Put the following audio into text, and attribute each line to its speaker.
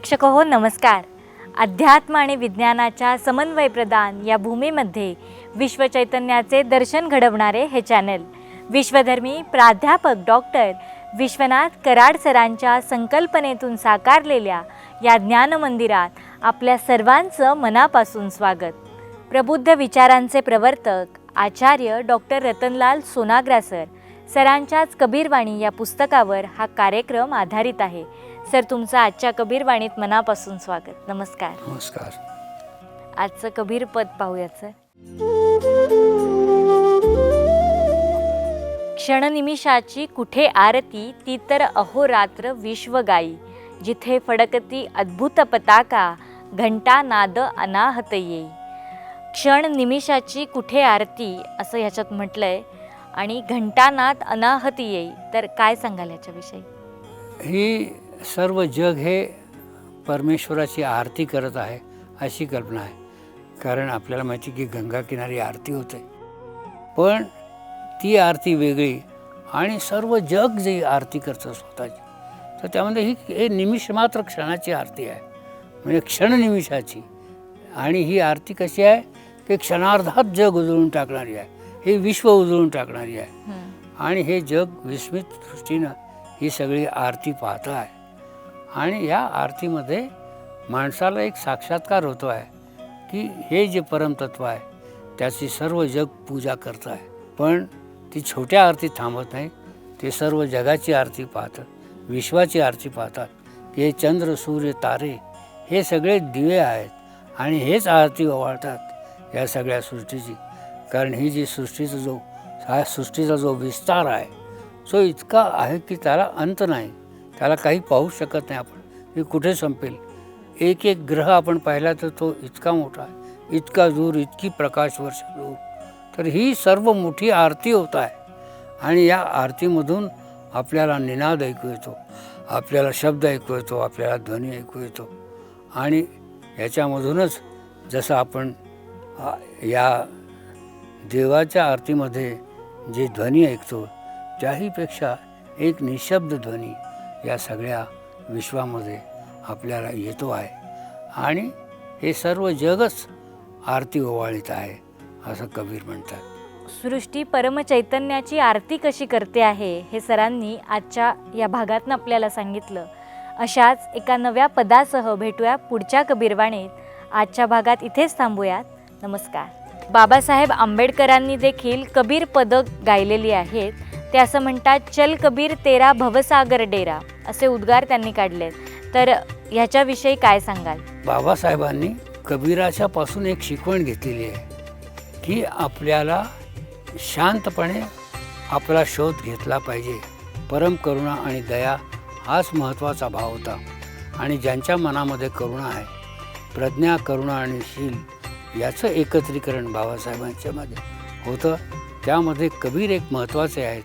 Speaker 1: प्रेक्षक हो नमस्कार. अध्यात्म आणि विज्ञानाच्या समन्वय प्रदान या भूमीमध्ये विश्वचैतन्याचे दर्शन घडवणारे हे चॅनल विश्वधर्मी प्राध्यापक डॉक्टर विश्वनाथ कराड सरांच्या संकल्पनेतून साकारलेल्या या ज्ञान मंदिरात आपल्या सर्वांचं मनापासून स्वागत. प्रबुद्ध विचारांचे प्रवर्तक आचार्य डॉक्टर रतनलाल सोनाग्रा सर सरांच्याच कबीरवाणी या पुस्तकावर हा कार्यक्रम आधारित आहे. सर तुमचं आजच्या कबीरवाणीत मनापासून स्वागत. नमस्कार.
Speaker 2: नमस्कार.
Speaker 1: आजचं कबीर पद पाहूयात सर. क्षणनिमिषाची कुठे आरती ती तर अहोरात्र विश्वगाई जिथे फडकती अद्भुत पताका घंटा नाद अनाहत येई. क्षण निमिषाची कुठे आरती असं ह्याच्यात म्हटलंय. आणि घंटानाद अनाहती येई. तर काय सांगाल याच्याविषयी?
Speaker 2: ही सर्व जग हे परमेश्वराची आरती करत आहे अशी कल्पना आहे. कारण आपल्याला माहिती की गंगा किनारी आरती होते. पण ती आरती वेगळी आणि सर्व जग जे आरती करतं स्वतःची. तर त्यामध्ये ही हे निमिष मात्र क्षणाची आरती आहे. म्हणजे क्षणनिमिषाची आणि ही आरती कशी आहे? की क्षणार्धात जग उजळून टाकणारी आहे. हे विश्व उजळून टाकणारी आहे. आणि हे जग विस्मित दृष्टीनं ही सगळी आरती पाहतं आहे. आणि या आरतीमध्ये माणसाला एक साक्षात्कार होतो आहे की हे जे परमतत्व आहे त्याची सर्व जग पूजा करतं आहे. पण ती छोट्या आरतीत थांबत नाही ते सर्व जगाची आरती पाहतं विश्वाची आरती पाहतात की हे चंद्र सूर्य तारे हे सगळे दिवे आहेत आणि हेच आरती ओवाळतात या सगळ्या सृष्टीची. कारण ही जी सृष्टीचा जो हा सृष्टीचा जो विस्तार आहे तो इतका आहे की त्याला अंत नाही. त्याला काही पाहू शकत नाही आपण. मी कुठे संपेल? एक एक ग्रह आपण पाहिला तर तो इतका मोठा आहे इतका दूर इतकी प्रकाशवर्ष दूर. तर ही सर्व मोठी आरती होत आहे. आणि या आरतीमधून आपल्याला निनाद ऐकू येतो आपल्याला शब्द ऐकू येतो आपल्याला ध्वनी ऐकू येतो. आणि याच्यामधूनच जसं आपण या देवाच्या आरतीमध्ये जे ध्वनी ऐकतो त्याहीपेक्षा एक निशब्द ध्वनी या सगळ्या विश्वामध्ये आपल्याला येतो आहे. आणि हे सर्व जगच आरती ओवाळीत आहे असं कबीर म्हणतात.
Speaker 1: सृष्टी परमचैतन्याची आरती कशी करते आहे हे सरांनी आजच्या या भागातनं आपल्याला सांगितलं. अशाच एका नव्या पदासह भेटूया पुढच्या कबीरवाणीत. आजच्या भागात इथेच थांबूयात. नमस्कार. बाबासाहेब आंबेडकरांनी देखील कबीर पदक गायलेली आहेत. ते असं म्हणतात चल कबीर तेरा भवसागर डेरा. असे उद्गार त्यांनी काढले तर ह्याच्याविषयी काय सांगाल?
Speaker 2: बाबासाहेबांनी कबीराच्या पासून एक शिकवण घेतलेली आहे की आपल्याला शांतपणे आपला शोध घेतला पाहिजे. परम करुणा आणि दया हाच महत्त्वाचा भाव होता. आणि ज्यांच्या मनामध्ये करुणा आहे प्रज्ञा करुणा आणि शील याचं एकत्रीकरण बाबासाहेबांच्यामध्ये होतं. त्यामध्ये कबीर एक महत्त्वाचे आहेत.